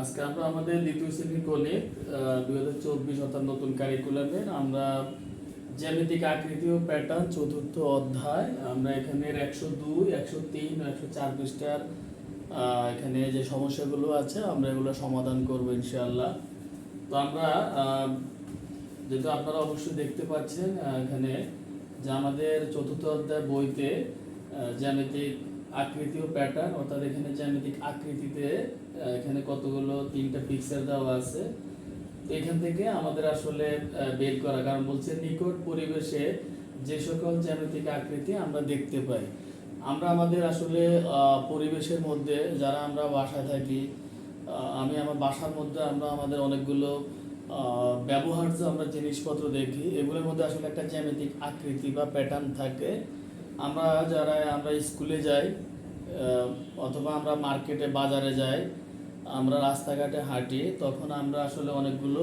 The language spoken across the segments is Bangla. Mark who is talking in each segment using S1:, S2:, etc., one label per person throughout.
S1: আজকে আমরা আমাদের দ্বিতীয় শ্রেণির গণিত দুই হাজার চব্বিশ অর্থাৎ নতুন কারিকুলামের আমরা জ্যামিতিক আকৃতি ও প্যাটার্ন চতুর্থ অধ্যায়, আমরা এখানে একশো দুই, একশো তিন একশো চার পৃষ্ঠার এখানে যে সমস্যাগুলো আছে, আমরা এগুলো সমাধান করব ইনশাআল্লাহ। তো আমরা যেহেতু আপনারা অবশ্যই দেখতে পাচ্ছেন এখানে যে আমাদের চতুর্থ অধ্যায় বইতে জ্যামিতিক আকৃতি ও প্যাটার্ন অর্থাৎ এখানে জ্যামিতিক আকৃতিতে এখানে কতগুলো, তিনটা পিকচার দেওয়া আছে। তো এখান থেকে আমাদের আসলে বের করা, কারণ বলছে নিকট পরিবেশে যে সকল জ্যামিতিক আকৃতি আমরা দেখতে পাই। আমরা আমাদের আসলে পরিবেশের মধ্যে যারা আমরা বাসায় থাকি আমি আমার বাসার মধ্যে আমরা আমাদের অনেকগুলো ব্যবহার্য আমরা জিনিসপত্র দেখি। এগুলোর মধ্যে আসলে একটা জ্যামিতিক আকৃতি বা প্যাটার্ন থাকে। আমরা যারা আমরা স্কুলে যাই অথবা আমরা মার্কেটে বাজারে যাই, আমরা রাস্তাঘাটে হাঁটি, তখন আমরা আসলে অনেকগুলো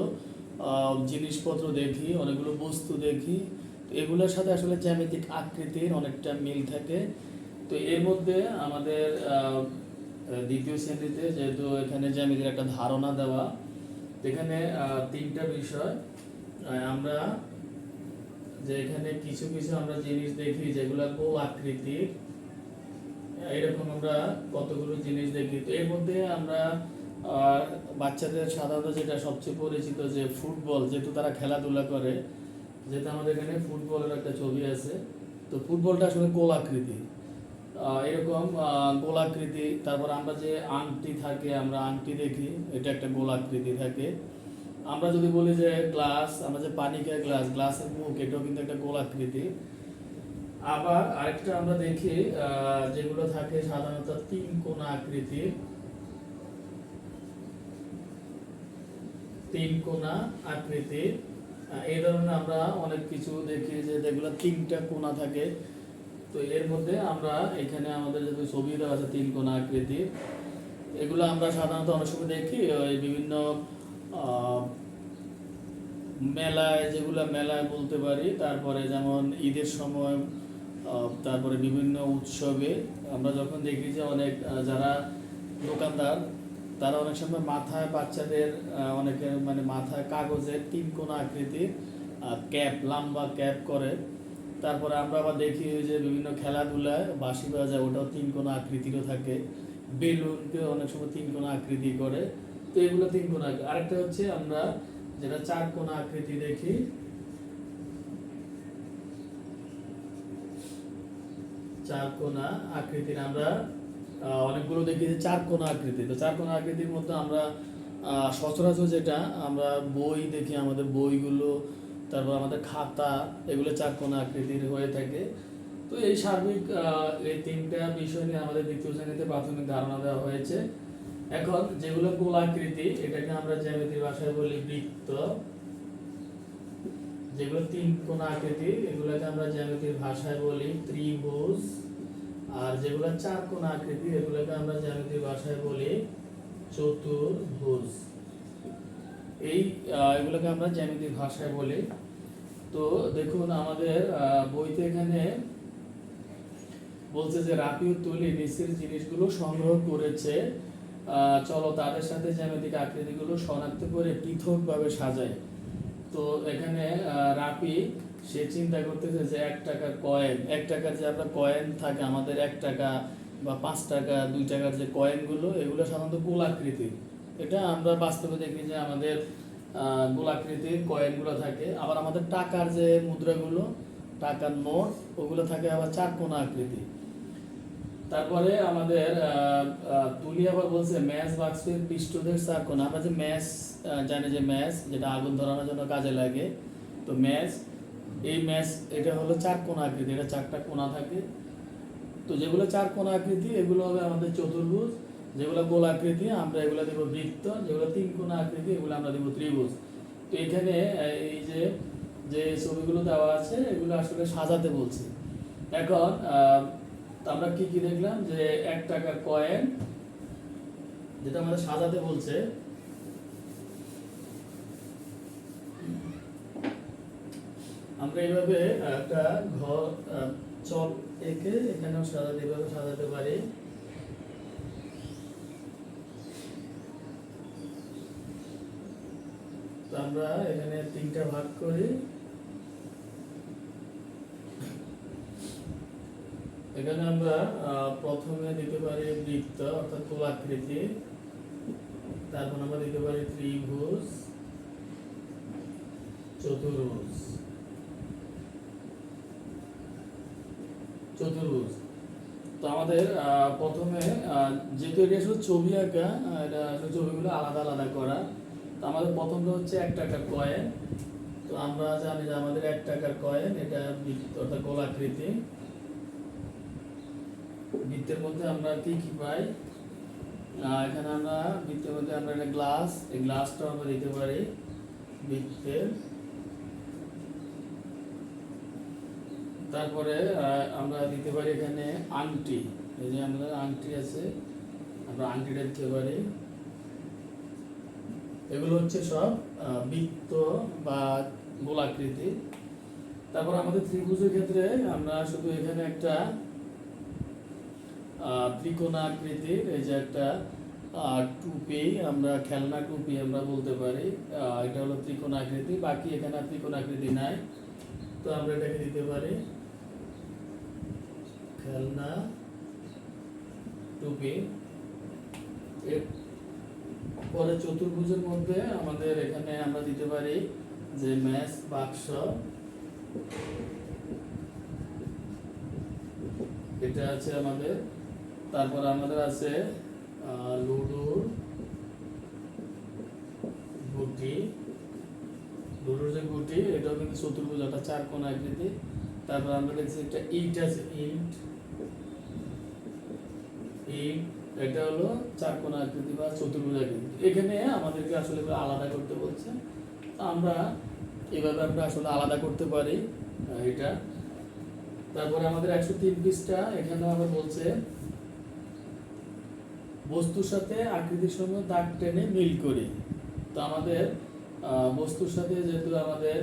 S1: জিনিসপত্র দেখি, অনেকগুলো বস্তু দেখি। তো এগুলোর সাথে আসলে জ্যামিতিক আকৃতির অনেকটা মিল থাকে। তো এর মধ্যে আমাদের দ্বিতীয় শ্রেণীতে যেহেতু এখানে জ্যামিতির একটা ধারণা দেওয়া এখানে তিনটা বিষয় আমরা যে এখানে কিছু কিছু আমরা জিনিস দেখি যেগুলো গোল আকৃতির। এরকম আমরা কতগুলো জিনিস দেখি। তো এর মধ্যে আমরা বাচ্চাদের সাধারণত যেটা সবচেয়ে পরিচিত যে ফুটবল যেহেতু তারা খেলাধুলা করে যেহেতু আমাদের এখানে ফুটবলের একটা ছবি আছে তো ফুটবলটা আসলে গোল আকৃতি। আহ, এরকম গোল আকৃতি তারপর আমরা যে আংটি থাকে আমরা আংটি দেখি এটা একটা গোল আকৃতি থাকে। আমরা যদি বলি যে গ্লাস আমরা যে পানি খাই গ্লাস গ্লাসের মুখ, এটাও কিন্তু একটা গোল আকৃতি। আবার আরেকটা আমরা দেখি যেগুলো থাকে সাধারণত তিন কোণা আকৃতির তিন কোণা আকৃতির এই ধরনের আমরা অনেক কিছু দেখি যে যেগুলো তিনটা কোণা থাকে। তো এর মধ্যে আমরা এখানে আমাদের যে ছবি দেওয়া আছে তিন কোণা আকৃতির এগুলো আমরা সাধারণত অনেক সময় দেখি, ওই বিভিন্ন মেলায়, যেগুলো মেলায় বলতে পারি, তারপরে যেমন ঈদের সময় তারপরে বিভিন্ন উৎসবে আমরা যখন দেখি যে অনেক যারা দোকানদার, তারা অনেক সময় মাথায় বাচ্চাদের অনেকের মানে মাথায় কাগজের তিন কোণা আকৃতির ক্যাপ, লম্বা ক্যাপ করে। তারপরে আমরা আবার দেখি যে বিভিন্ন খেলাধুলায় বাঁশি বাজায়, ওটাও তিন কোণা আকৃতিরও থাকে। বেলুনকে অনেক সময় তিন কোণা আকৃতি করে। তো এগুলো তিন আকৃতি। আরেকটা হচ্ছে আমরা যেটা চার কোণা আকৃতি দেখি। চার কোণা আকৃতির আমরা অনেকগুলো দেখি যে চার কোণা আকৃতি। তো চার কোণা আকৃতির মধ্যে আমরা সচরাচর যেটা, আমরা বই দেখি, আমাদের বইগুলো, তারপর আমাদের খাতা, এগুলো চার কোণা আকৃতির হয়ে থাকে। তো এই সার্বিক এই তিনটা বিষয় নিয়ে আমাদের দ্বিতীয় শ্রেণীতে প্রাথমিক ধারণা দেওয়া হয়েছে। এখন যেগুলো গোলাকৃতি, এটাকে আমরা জ্যামিতির ভাষায় বলি বৃত্ত। যেগুলো তিন কোণ আকৃতি, এগুলোকে আমরা জ্যামিতির ভাষায় বলি ত্রিভুজ। আর যেগুলো চার কোণ আকৃতি, এগুলোকে আমরা জ্যামিতির ভাষায় বলি চতুর্ভুজ। এই এগুলোকে আমরা জ্যামিতির ভাষায় বলি। তো দেখুন, আমাদের বইতে এখানে বলছে যে রাপি ও তুলি নিচের জিনিসগুলো সংগ্রহ করেছে। চলো তাদের সাথে জ্যামিতিক আকৃতিগুলো শনাক্ত করে পৃথকভাবে সাজায় তো এখানে রাপি সে চিন্তা করতেছে যে এক টাকার কয়েন এক টাকার যে আপনার কয়েন থাকে আমাদের এক টাকা বা পাঁচ টাকা, দুই টাকার যে কয়েনগুলো এগুলো সাধারণত গোলাকৃতির এটা আমরা বাস্তবে দেখি যে আমাদের গোলাকৃতির কয়েনগুলো থাকে। আবার আমাদের টাকার যে মুদ্রাগুলো, টাকার নোট, ওগুলো থাকে আবার চার কোণা আকৃতি। তারপরে আমাদের তুলি আবার বলছে, ম্যাচ বাক্সের পৃষ্ঠদের চার কোণা আমরা যে ম্যাচ জানি যে ম্যাচ, যেটা আগুন ধরানোর জন্য কাজে লাগে। তো ম্যাচ, এই ম্যাচ, এটা হলো চার কোণা আকৃতি, এটা চারটা কোণা থাকে। তো যেগুলো চার কোণা আকৃতি, এগুলো হবে আমাদের চতুর্ভুজ। যেগুলো গোল আকৃতি, আমরা এগুলো দেবো বৃত্ত। যেগুলো তিন কোণা আকৃতি, এগুলো আমরা দেবো ত্রিভুজ। তো এখানে এই যে যে ছবিগুলো দেওয়া আছে, এগুলো আসলে সাজাতে বলছে। এখন আমরা কি কি দেখলাম? যে এক টাকা কয়েন যেটা আমাদের সাজাতে বলছে। আমরা এইভাবে একটা ঘর চক এঁকে এখানেও সাজাতে এইভাবে সাজাতে পারি। আমরা এখানে তিনটা ভাগ করি। এখানে আমরা প্রথমে দিতে পারি বৃত্ত, অর্থাৎ গোলাকৃতি। তারপর আমরা দিতে পারি ত্রিভুজ, চতুর্ভুজ। চতুর্ভুজ। তো আমাদের প্রথমে যেহেতু এটা আসলে ছবি আঁকা এটা ছবিগুলো আলাদা আলাদা করা, তো আমাদের প্রথমটা হচ্ছে এক টাকার কয়েন। তো আমরা জানি যে আমাদের এক টাকার কয়েন, এটা অর্থাৎ গোলাকৃতি। বৃত্তের মধ্যে আমরা কি কি পাই? এখানে আমরা বৃত্তের মধ্যে আমরা একটা গ্লাস এই গ্লাসটা আমরা দিতে পারি বৃত্তের তারপরে আমরা দিতে পারি এখানে আংটি, এই যে আমাদের আংটি আছে, আমরা আংটিটা দিতে পারি। এগুলো হচ্ছে সব বৃত্ত বা গোলাকৃতি। তারপর আমাদের ত্রিভুজের ক্ষেত্রে আমরা শুধু এখানে একটা ত্রিকোণাকৃতির এই যে একটা টুপি, আমরা খেলনা টুপি আমরা বলতে পারি। এটা হলো বাকি এখানে নাই। তো আমরা এটাকে দিতে পারি খেলনা টুপি। পরে চতুর্ভুজের মধ্যে আমাদের এখানে আমরা দিতে পারি যে ম্যাচ বাক্স। এটা আছে আমাদের তারপর আমাদের আছে লুডুর গুটি। লুডুর যে গুটি, এটাও কিন্তু চতুর্ভুজ একটা চার কোণ আকৃতি। তারপর আমরা দেখছি একটা ইট আছে, ইট। ইট, এটা হলো চার কোণ আকৃতি বা চতুর্ভুজ আকৃতি। এখানে আমাদেরকে আসলে আলাদা করতে বলছে। আমরা এভাবে আমরা আসলে আলাদা করতে পারি এটা। তারপরে আমাদের একশো পিসটা এখানে আবার বলছে বস্তুর সাথে আকৃতির সঙ্গে দাগ টেনে মিল করি। তো আমাদের বস্তুর সাথে যেহেতু আমাদের